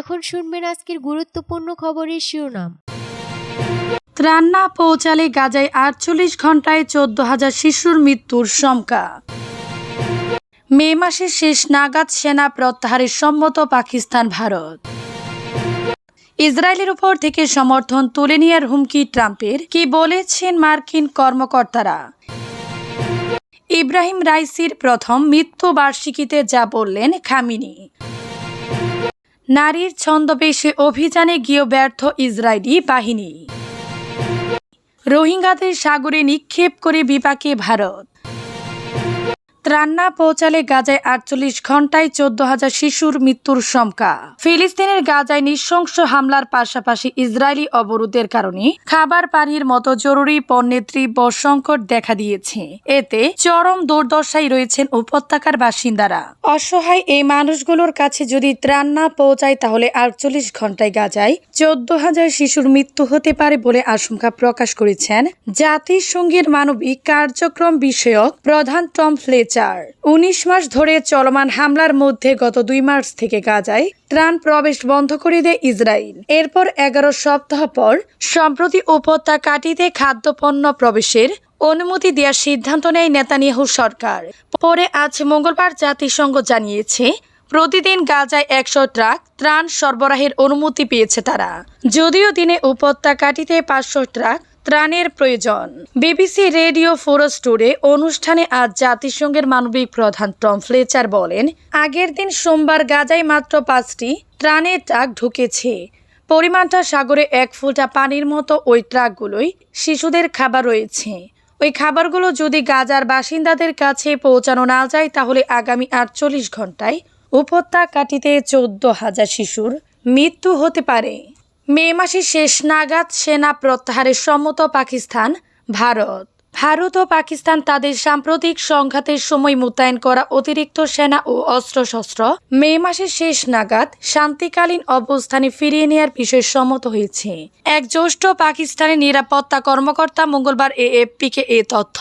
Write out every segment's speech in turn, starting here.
এখন শুনবেন আজকের গুরুত্বপূর্ণ খবরের শিরোনাম। ত্রাণ না পৌঁছালে গাজায় আটচল্লিশ ঘন্টায় চোদ্দ হাজার শিশুর মৃত্যুর শঙ্কা। মে মাসের শেষ নাগাদ সেনা প্রত্যাহারের সম্মত পাকিস্তান, ভারত। ইসরায়েলের উপর থেকে সমর্থন তুলে নেওয়ার হুমকি ট্রাম্পের, কি বলেছেন মার্কিন কর্মকর্তারা? ইব্রাহিম রাইসির প্রথম মৃত্যু বার্ষিকীতে যা বললেন খামিনি। নারীর ছন্দবেশে অভিযানে গিয়ে ব্যর্থ ইসরায়েলি বাহিনী। রোহিঙ্গাদের সাগরে নিক্ষেপ করে বিপাকে ভারত। ত্রাণ না পৌঁছালে গাজায় আটচল্লিশ ঘন্টায় চোদ্দ হাজার শিশুর মৃত্যুর শঙ্কা ফিলিস্তিনের গাজায় নৃশংস হামলার পাশাপাশি ইসরায়েলি অবরোধের কারণে খাবার পানির মতো জরুরি পণ্যের তীব্র সংকট দেখা দিয়েছে। এতে চরম দুর্দশায় রয়েছেন উপত্যকার বাসিন্দারা। অসহায় এই মানুষগুলোর কাছে যদি ত্রাণ না পৌঁছায়, তাহলে আটচল্লিশ ঘন্টায় গাজায় চোদ্দ হাজার শিশুর মৃত্যু হতে পারে বলে আশঙ্কা প্রকাশ করেছেন জাতিসংঘের মানবিক কার্যক্রম বিষয়ক প্রধান টম ফ্লেচার উনিশ মাস ধরে চলমান হামলার মধ্যে গত দুই মার্চ থেকে গাজায় ত্রাণ প্রবেশ বন্ধ করে দেয় ইসরায়েল। এরপর এগারো সপ্তাহ পর সম্প্রতি উপত্যকাটিতে খাদ্যপণ্য প্রবেশের অনুমতি দেওয়ার সিদ্ধান্ত নেয় নেতানিয়াহু সরকার। পরে আজ মঙ্গলবার জাতিসংঘ জানিয়েছে, প্রতিদিন গাজায় একশো ট্রাক ত্রাণ সরবরাহের অনুমতি পেয়েছে তারা। যদিও দিনে উপত্যকাটিতে পাঁচশো ট্রাক ত্রাণের প্রয়োজন। বিবিসি রেডিও ফোরস টুরে অনুষ্ঠানে আজ জাতিসংঘের মানবিক প্রধান টম ফ্লেচার বলেন, আগের দিন সোমবার গাজায় মাত্র পাঁচটি ত্রাণের ট্রাক ঢুকেছে। পরিমাণটা সাগরে এক ফুটা পানির মতো ওই ট্রাকগুলোই শিশুদের খাবার রয়েছে। ওই খাবারগুলো যদি গাজার বাসিন্দাদের কাছে পৌঁছানো না যায়, তাহলে আগামী আটচল্লিশ ঘন্টায় উপত্যকাটিতে চোদ্দ হাজার শিশুর মৃত্যু হতে পারে। মে মাসের শেষ নাগাদ সেনা প্রত্যাহারের সম্মত পাকিস্তান, ভারত। ভারত ও পাকিস্তান তাদের সাম্প্রতিক সংঘাতের সময় মোতায়েন করা অতিরিক্ত সেনা ও অস্ত্রশস্ত্র মে মাসের শেষ নাগাদ শান্তিকালীন অবস্থানে ফিরিয়ে নেওয়ার বিষয়ে সম্মত হয়েছে। এক জ্যেষ্ঠ পাকিস্তানের নিরাপত্তা কর্মকর্তা মঙ্গলবার এএফপিকে এ তথ্য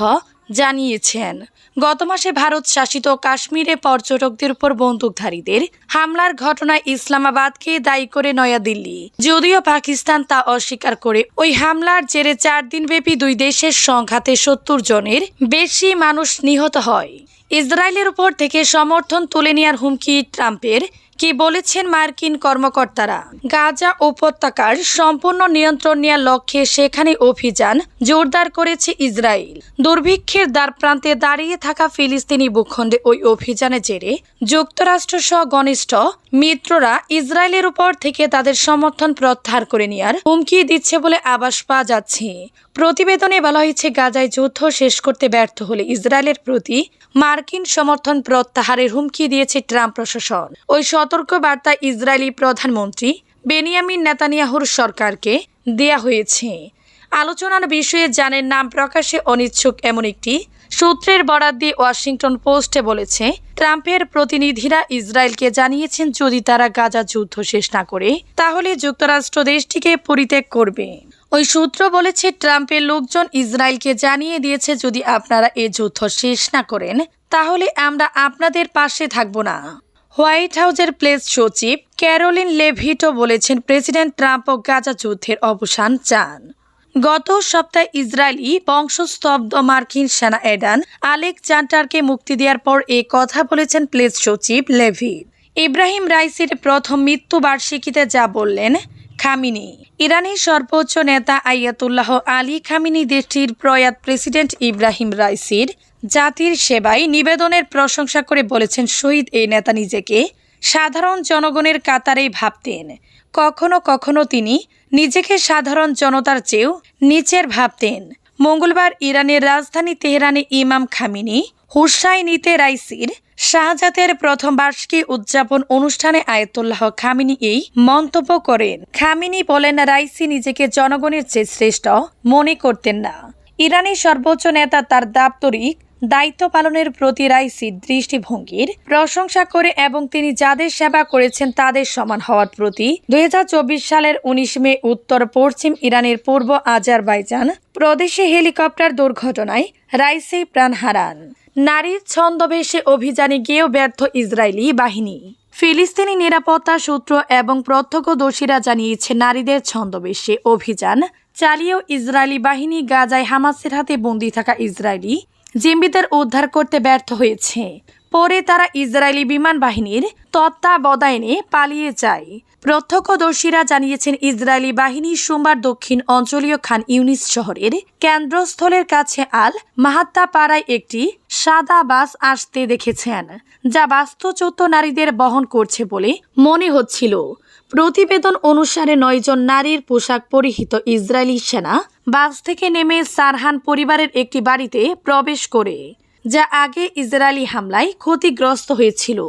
জানিয়েছেন। গত মাসে ভারত শাসিত কাশ্মীরে পর্যটকদের উপর বন্দুকধারীদের হামলার ঘটনায় ইসলামাবাদকে দায়ী করে নয়াদিল্লি। যদিও পাকিস্তান তা অস্বীকার করে ওই হামলার জেরে চার দিনব্যাপী দুই দেশের সংঘাতে সত্তর জনের বেশি মানুষ নিহত হয়। ইসরায়েলের উপর থেকে সমর্থন তুলে নেওয়ার হুমকি ট্রাম্পের। কি বলেছেন মার্কিন কর্মকর্তারা? গাজা উপত্যকার সম্পূর্ণ নিয়ন্ত্রণ নেওয়ার লক্ষ্যে সেখানে অভিযান জোরদার করেছে ইসরায়েল। দুর্ভিক্ষের দ্বার প্রান্তে দাঁড়িয়ে থাকা ফিলিস্তিনি ভূখণ্ডে ওই অভিযানের জেরে যুক্তরাষ্ট্র সহ ঘনিষ্ঠ মিত্ররা ইসরায়েলের উপর থেকে তাদের সমর্থন প্রত্যাহার করে নেওয়ার হুমকি দিচ্ছে বলে আবাস পাওয়া যাচ্ছে। প্রতিবেদনে বলা হয়েছে, গাজায় যুদ্ধ শেষ করতে ব্যর্থ হলে ইসরায়েলের প্রতি মার্কিন সমর্থন প্রত্যাহারের হুমকি দিয়েছে ট্রাম্প প্রশাসন। ওই সতর্ক বার্তা ইসরায়েলি প্রধানমন্ত্রী বেনিয়ামিন নেতানিয়াহুর সরকারকে দেয়া হয়েছে। আলোচনার বিষয়ে জানের নাম প্রকাশে অনিচ্ছুক এমন একটি সূত্রের বরাদ দিয়ে ওয়াশিংটন পোস্টে বলেছে, ট্রাম্পের প্রতিনিধিরা ইসরায়েলকে জানিয়েছেন, যদি তারা গাজা যুদ্ধ শেষ না করে, তাহলে যুক্তরাষ্ট্র দেশটিকে পরিত্যাগ করবে। ওই সূত্র বলেছে, ট্রাম্পের লোকজন ইসরায়েলকে জানিয়ে দিয়েছে, যদি আপনারা এ যুদ্ধ শেষ না করেন, তাহলে আমরা আপনাদের পাশে থাকব না। হোয়াইট হাউজের প্লেস সচিব ক্যারোলিন লেভিটো বলেছেন প্রেসিডেন্ট ট্রাম্প ও গাজা যুদ্ধের অবসান চান। গত সপ্তাহে ইসরায়েলি বংশস্তব্ধ মার্কিন সেনা এডান আলেকজান্ডারকে মুক্তি দেওয়ার পর এ কথা বলেছেন প্লেস সচিব লেভিট। ইব্রাহিম রাইসির প্রথম মৃত্যুবার্ষিকীতে যা বললেন খামিনি। ইরানের সর্বোচ্চ নেতা আয়াতুল্লাহ আলী খামিনি দেশটির প্রয়াত প্রেসিডেন্ট ইব্রাহিম রাইসির জাতির সেবায় নিবেদনের প্রশংসা করে বলেছেন শহীদ এই নেতা নিজেকে সাধারণ জনগণের কাতারেই ভাবতেন। কখনো কখনো তিনি নিজেকে সাধারণ জনতার চেয়েও নিচের ভাবতেন। মঙ্গলবার ইরানের রাজধানী তেহরানে ইমাম খামিনি হুসাইনিতে রাইসির শাহজাতের প্রথম বার্ষিকী উদযাপন অনুষ্ঠানে আয়তুল্লাহ খামিনি এই মন্তব্য করেন। খামিনি বলেন, রাইসি নিজেকে জনগণের চেয়ে শ্রেষ্ঠ মনে করতেন না। ইরানি সর্বোচ্চ নেতা তার দাপ্তরিক দায়িত্ব পালনের প্রতি রাইসির দৃষ্টিভঙ্গির প্রশংসা করে এবং তিনি যাদের সেবা করেছেন তাদের সমান হওয়ার প্রতি দুই সালের উনিশ মে উত্তর পশ্চিম ইরানের পূর্ব আজারবাইজান প্রদেশে হেলিকপ্টার দুর্ঘটনায় রাইসি প্রাণ হারান। নারীর ছন্দবেশে অভিযানে গিয়েও ব্যর্থ ইসরায়েলি বাহিনী। ফিলিস্তিনি নিরাপত্তা সূত্র এবং প্রত্যক্ষদর্শীরা জানিয়েছে, নারীদের ছন্দবেশে অভিযান চালিয়েও ইসরায়েলি বাহিনী গাজায় হামাসের হাতে বন্দী থাকা ইসরায়েলি জিম্বিদের উদ্ধার করতে ব্যর্থ হয়েছে। পরে তারা ইসরায়েলি বিমান বাহিনীর তত্ত্বাবধানে পালিয়ে যায়। প্রত্যক্ষদর্শীরা জানিয়েছেন, ইসরায়েলি বাহিনী সোমবার দক্ষিণ অঞ্চলীয় খান ইউনিস শহরের কেন্দ্রস্থলের কাছে আল মাহাত্তা পাড়ায় একটি সাদা বাস আসতে দেখেছেন, যা বাস্তুচ্যুত নারীদের বহন করছে বলে মনে হচ্ছিল। প্রতিবেদন অনুসারে নয়জন নারীর পোশাক পরিহিত ইসরায়েলি সেনা বাস থেকে নেমে সারহান পরিবারের একটি বাড়িতে প্রবেশ করে। যা আগে ইসরায়েলি হামলায় ক্ষতিগ্রস্ত হয়েছিল।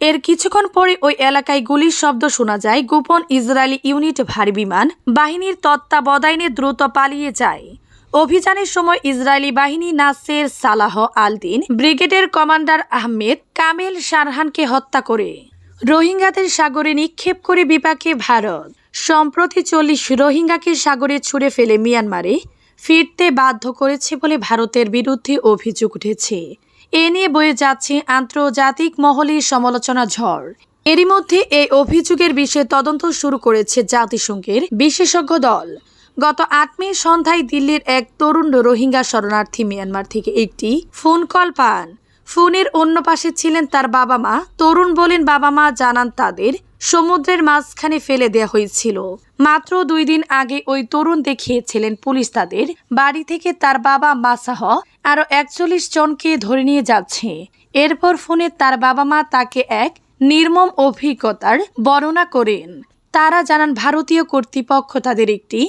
এর কিছুক্ষণ পরে ওই এলাকায় গুলির শব্দ শোনা যায়। গোপন ইসরায়েলি ইউনিট ভারী বিমান বাহিনীর তত্ত্বাবধানে দ্রুত পালিয়ে যায়। অভিযানের সময় ইসরায়েলি বাহিনী নাসের সালাহ আল দিন ব্রিগেডের কমান্ডার আহমেদ, কামেল শারহানকে হত্যা করে। রোহিঙ্গাদের সাগরে নিক্ষেপ করে বিপাকে ভারত। সম্প্রতি চল্লিশ রোহিঙ্গাকে সাগরে ছুড়ে ফেলে মিয়ানমারে। ফিরতে বাধ্য করেছে বলে ভারতের বিরুদ্ধে অভিযোগ উঠেছে। এ নিয়ে বয়ে যাচ্ছে আন্তর্জাতিক মহলে সমালোচনা ঝড়। এরই মধ্যে এই অভিযোগের বিষয়ে তদন্ত শুরু করেছে জাতিসংঘের বিশেষজ্ঞ দল। গত আট মে সন্ধ্যায় দিল্লির এক তরুণ রোহিঙ্গা শরণার্থী মিয়ানমার থেকে একটি ফোন কল পান। ফোনের অন্য পাশে ছিলেন তার বাবা মা। তরুণ বলেন বাবা মা জানান তাদের সমুদ্রের মাঝখানে ফেলে দেওয়া হয়েছিল। মাত্র দুই দিন আগে ওই তরুণ দেখিয়েছিলেন পুলিশ তাদের। বাড়ি থেকে তার বাবা মা সহ আরও একচল্লিশ জনকে ধরে নিয়ে যাচ্ছে। এরপর ফোনে তার বাবা মা তাকে এক নির্মম অভিজ্ঞতার বর্ণনা করেন। তারা জানান, ভারতীয় কর্তৃপক্ষ তাদের একটি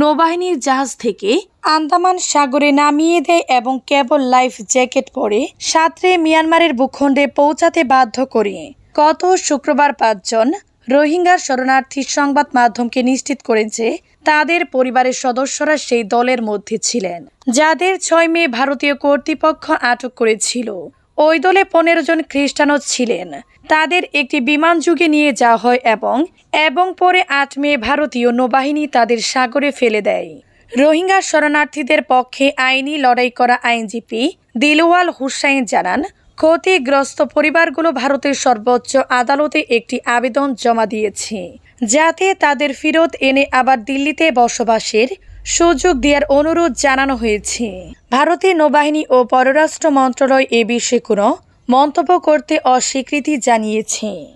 নৌবাহিনীর জাহাজ থেকে আন্দামান সাগরে নামিয়ে দেয় এবং কেবল লাইফ জ্যাকেট পরে সাঁতরে মিয়ানমারের ভূখণ্ডে পৌঁছাতে বাধ্য করে। গত শুক্রবার পাঁচজন রোহিঙ্গার শরণার্থী সংবাদ মাধ্যমকে নিশ্চিত করেছে তাদের পরিবারের সদস্যরা সেই দলের মধ্যে ছিলেন, যাদের ছয় মে ভারতীয় কর্তৃপক্ষ আটক করেছিল। ওই দলে পনেরো জন খ্রিস্টানও ছিলেন। তাদের একটি বিমান যুগে নিয়ে যাওয়া হয় এবং এবং পরে আট মে ভারতীয় নৌবাহিনী তাদের সাগরে ফেলে দেয়। রোহিঙ্গা শরণার্থীদের পক্ষে আইনি লড়াই করা আইনজীবী দিলওয়াল হুসাইন জানান, ক্ষতিগ্রস্ত পরিবারগুলো ভারতের সর্বোচ্চ আদালতে একটি আবেদন জমা দিয়েছে, যাতে তাদের ফেরত এনে আবার দিল্লিতে বসবাসের সুযোগ দেওয়ার অনুরোধ জানানো হয়েছে। ভারতীয় নৌবাহিনী ও পররাষ্ট্র মন্ত্রণালয় এ বিষয়ে কোনো মন্তব্য করতে অস্বীকৃতি জানিয়েছে।